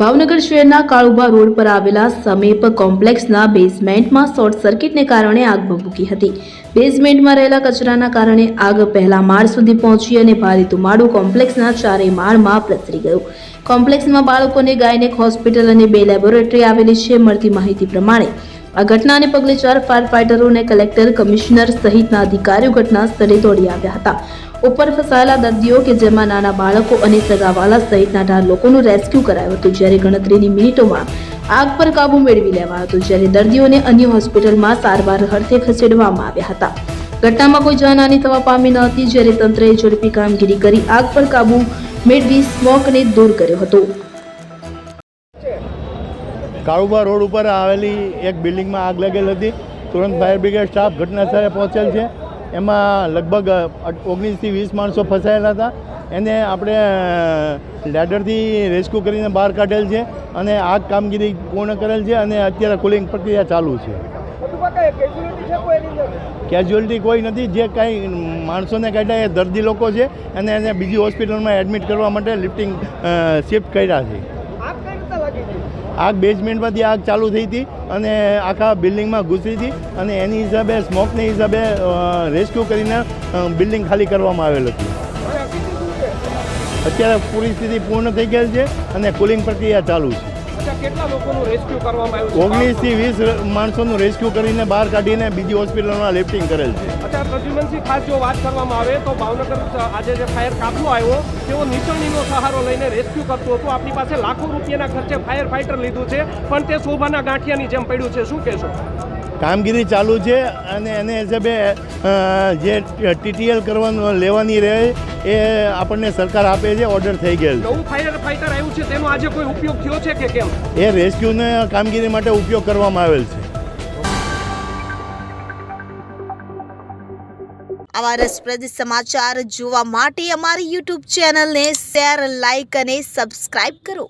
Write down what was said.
ભાવનગર શહેરના કાળુભા રોડ પર આવેલા સમીપ કોમ્પ્લેક્સના બેઝમેન્ટમાં શોર્ટ સર્કિટને કારણે આગ ભભૂકી હતી. બેઝમેન્ટમાં રહેલા કચરાના કારણે આગ પહેલા માળ સુધી પહોંચી અને ભારે ધુમાડો કોમ્પ્લેક્સના ચારેય માળમાં પ્રસરી ગયો. કોમ્પ્લેક્સમાં બાળકોને ગાયનેક હોસ્પિટલ અને બે લેબોરેટરી આવેલી છે, મળતી માહિતી પ્રમાણે. આ ઘટનાને પગલે ચાર ફાયર ફાઇટરો અને કલેક્ટર કમિશનર સહિતના અધિકારીઓ ઘટના સ્થળે દોડી આવ્યા હતા. ઉપર ફસાયેલા દર્દીઓ કે જેમાં નાના બાળકો અને સગાવાલા સહિતના અઢાર લોકોનું રેસ્ક્યુ કરાયું હતું, જ્યારે ગણતરીની મિનિટોમાં આગ પર કાબુ મેળવી લેવાયો હતો, જ્યારે દર્દીઓને અન્ય હોસ્પિટલમાં સારવાર અર્થે ખસેડવામાં આવ્યા હતા. ઘટનામાં કોઈ જાનહાની થવા પામી ન હતી, જ્યારે તંત્રએ ઝડપી કામગીરી કરી આગ પર કાબુ મેળવી સ્મોકને દૂર કર્યો હતો. કાળુબા રોડ ઉપર આવેલી એક બિલ્ડિંગમાં આગ લાગેલ હતી. તુરંત ફાયર બ્રિગેડ સ્ટાફ ઘટના સ્થળે પહોંચેલ છે. એમાં લગભગ ઓગણીસથી વીસ માણસો ફસાયેલા હતા. એને આપણે લેડરથી રેસ્ક્યુ કરીને બહાર કાઢેલ છે અને આગ કામગીરી પૂર્ણ કરેલ છે અને અત્યારે કુલિંગ પ્રક્રિયા ચાલુ છે. કેઝ્યુઅલિટી કોઈ નથી. જે કાંઈ માણસોને કાઢ્યા એ દર્દી લોકો છે અને એને બીજી હોસ્પિટલમાં એડમિટ કરવા માટે લિફ્ટિંગ શિફ્ટ કર્યા છે. આગ બેઝમેન્ટમાંથી આગ ચાલુ થઈ હતી અને આખા બિલ્ડિંગમાં ઘૂસી હતી અને એની હિસાબે સ્મોકને હિસાબે રેસ્ક્યુ કરીને બિલ્ડિંગ ખાલી કરવામાં આવેલ હતી. અત્યારે પૂરી સ્થિતિ પૂર્ણ થઈ ગયેલ છે અને કુલિંગ પ્રક્રિયા ચાલુ છે. કેટલા લોકોનું રેસ્ક્યુ કરવામાં આવ્યું છે? ઓગણીસથી વીસ માણસોનું રેસ્ક્યુ કરીને બહાર કાઢીને બીજી હોસ્પિટલમાં લેફ્ટિંગ કરેલ છે. અચ્છા પ્રદ્યુમનસિંહ ખાસ જો વાત કરવામાં આવે તો ભાવનગર આજે જે ફાયર કાફલો આવ્યો તેઓ નીચળણીનો સહારો લઈને રેસ્ક્યુ કરતો હતો. આપણી પાસે લાખો રૂપિયાના ખર્ચે ફાયર ફાઇટર લીધું છે પણ તે શોભાના ગાંઠિયાની જેમ પડ્યું છે. શું કહેશો? કામગીરી ચાલુ છે અને એને હિસાબે જે ટીટીએલ કરવાનું લેવાની રહે એ આપણને સરકાર આપે છે ઓર્ડર થઈ ગયેલ ફાઈટર ફાયર આવ્યું છે તેનો આજે કોઈ ઉપયોગ થયો છે કે કેમ? એ રેસ્ક્યુને કામગીરી માટે ઉપયોગ કરવામાં આવેલ છે. આવા રસપ્રદ સમાચાર જોવા માટે અમારી યુટ્યુબ ચેનલને શેર લાઇક અને સબસ્ક્રાઇબ કરો.